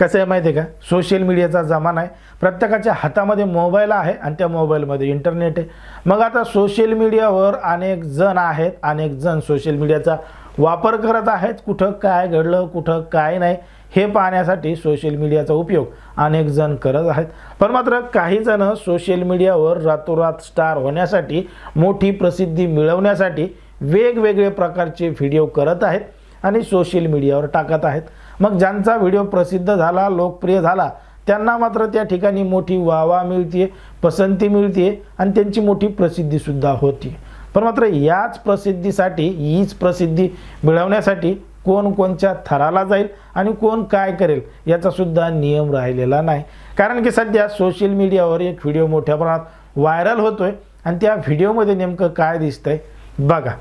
कसं आहे माहिती आहे का? सोशल मीडियाचा जमाना आहे. प्रत्येकाच्या हातामध्ये मोबाईल आहे आणि त्या मोबाईलमध्ये इंटरनेट आहे. मग आता सोशल मीडियावर अनेक जण आहेत अनेक जण सोशल मीडियाचा वापर करत आहेत. कुठं काय घडलं कुठं काय नाही हे पाहण्यासाठी सोशल मीडियाचा उपयोग अनेक जण करत आहेत. पण मात्र काही जण सोशल मीडियावर रातोरात स्टार होण्यासाठी मोठी प्रसिद्धी मिळवण्यासाठी वेगवेगळे प्रकारचे व्हिडिओ करत आहेत आणि सोशल मीडियावर टाकत आहेत. मग ज्यांचा व्हिडिओ प्रसिद्ध झाला लोकप्रिय झाला त्यांना मात्र त्या ठिकाणी मोठी वावा मिळते पसंती मिळते आणि त्यांची मोठी प्रसिद्धीसुद्धा होती. पण मात्र याच प्रसिद्धीसाठी हीच प्रसिद्धी मिळवण्यासाठी कोण कोणत्या थराला जाईल आणि कोण काय करेल याचासुद्धा नियम राहिलेला नाही. कारण की सध्या सोशल मीडियावर एक व्हिडिओ मोठ्या प्रमाणात व्हायरल होतो आहे आणि त्या व्हिडिओमध्ये नेमकं काय दिसतंय बघा.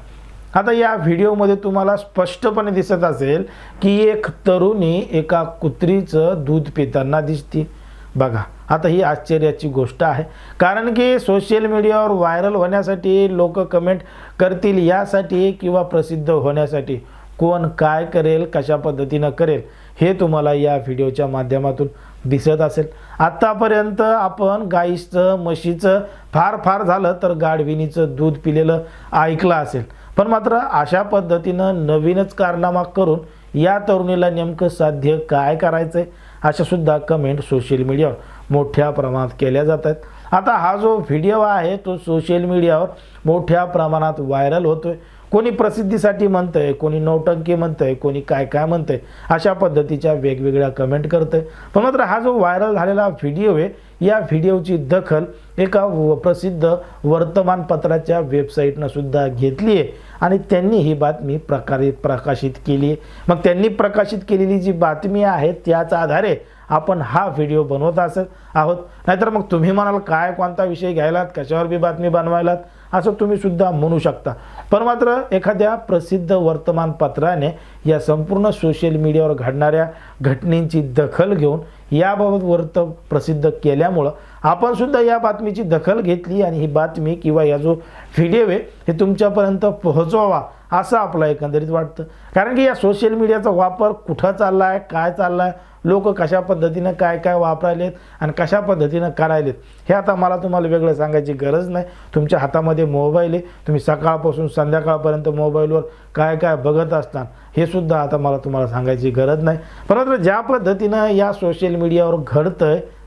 आता या व्हिडिओमध्ये तुम्हाला स्पष्टपणे दिसत असेल की एक तरुणी एका कुत्रीचं दूध पिताना दिसते. बघा आता ही आश्चर्याची गोष्ट आहे. कारण की सोशल मीडियावर व्हायरल होण्यासाठी लोक कमेंट करतील यासाठी किंवा प्रसिद्ध होण्यासाठी कोण काय करेल कशा पद्धतीनं करेल? हे तुम्हाला या व्हिडिओच्या माध्यमातून दिसत असेल. आत्तापर्यंत आपण गाईचं म्हशीचं फार फार झालं तर गाढविणीचं दूध पिलेलं ऐकलं असेल. पण मात्र अशा पद्धतीनं नवीनच कारनामा करून या तरुणीला नेमकं साध्य काय करायचं आहे अशासुद्धा कमेंट सोशल मीडियावर मोठ्या प्रमाणात केल्या जात आहेत. आता हा जो व्हिडिओ आहे तो सोशल मीडियावर मोठ्या प्रमाणात व्हायरल होतोय. कोणी प्रसिद्धीसाठी म्हणतंय कोणी नौटंकी म्हणतंय कोणी काय काय म्हणतंय अशा पद्धतीच्या वेगवेगळ्या कमेंट करतंय. पण मात्र हा जो व्हायरल झालेला व्हिडिओ आहे या व्हिडिओची दखल एका व- प्रसिद्ध वर्तमानपत्राच्या वेबसाईटनं सुद्धा घेतली आहे. आणि त्यांनी ही बातमी प्रकारित प्रकाशित केली आहे. मग त्यांनी प्रकाशित केलेली जी बातमी आहे त्याच आधारे आपण हा व्हिडिओ बनवत असत आहोत. नाहीतर मग तुम्ही म्हणाल काय कोणता विषय घ्यायलात कशावर बी बातमी बनवायलात? असं तुम्ही सुद्धा म्हणू शकता. पण मात्र एखाद्या प्रसिद्ध वर्तमानपत्राने या संपूर्ण सोशल मीडियावर घडणाऱ्या घटनेची दखल घेऊन याबाबत वर्त प्रसिद्ध केल्यामुळं आपण सुद्धा या बातमीची दखल घेतली आणि ही बातमी किंवा या जो व्हिडिओ आहे हे तुमच्यापर्यंत पोहोचवावा असं आपलं एकंदरीत वाटतं. कारण की या सोशल मीडियाचा वापर कुठं चालला आहे काय चालला आहे लोक कशा पद्धतीनं काय काय वापरायलेत आणि कशा पद्धतीनं करायलेत हे आता मला तुम्हाला वेगळं सांगायची गरज नाही. तुमच्या हातामध्ये मोबाईल आहे तुम्ही सकाळपासून संध्याकाळपर्यंत मोबाईलवर काय काय बघत असता हे सुद्धा आता मला तुम्हाला सांगायची गरज नाही. परंतु ज्या पद्धतीनं या सोशल मीडियावर घडतं आहे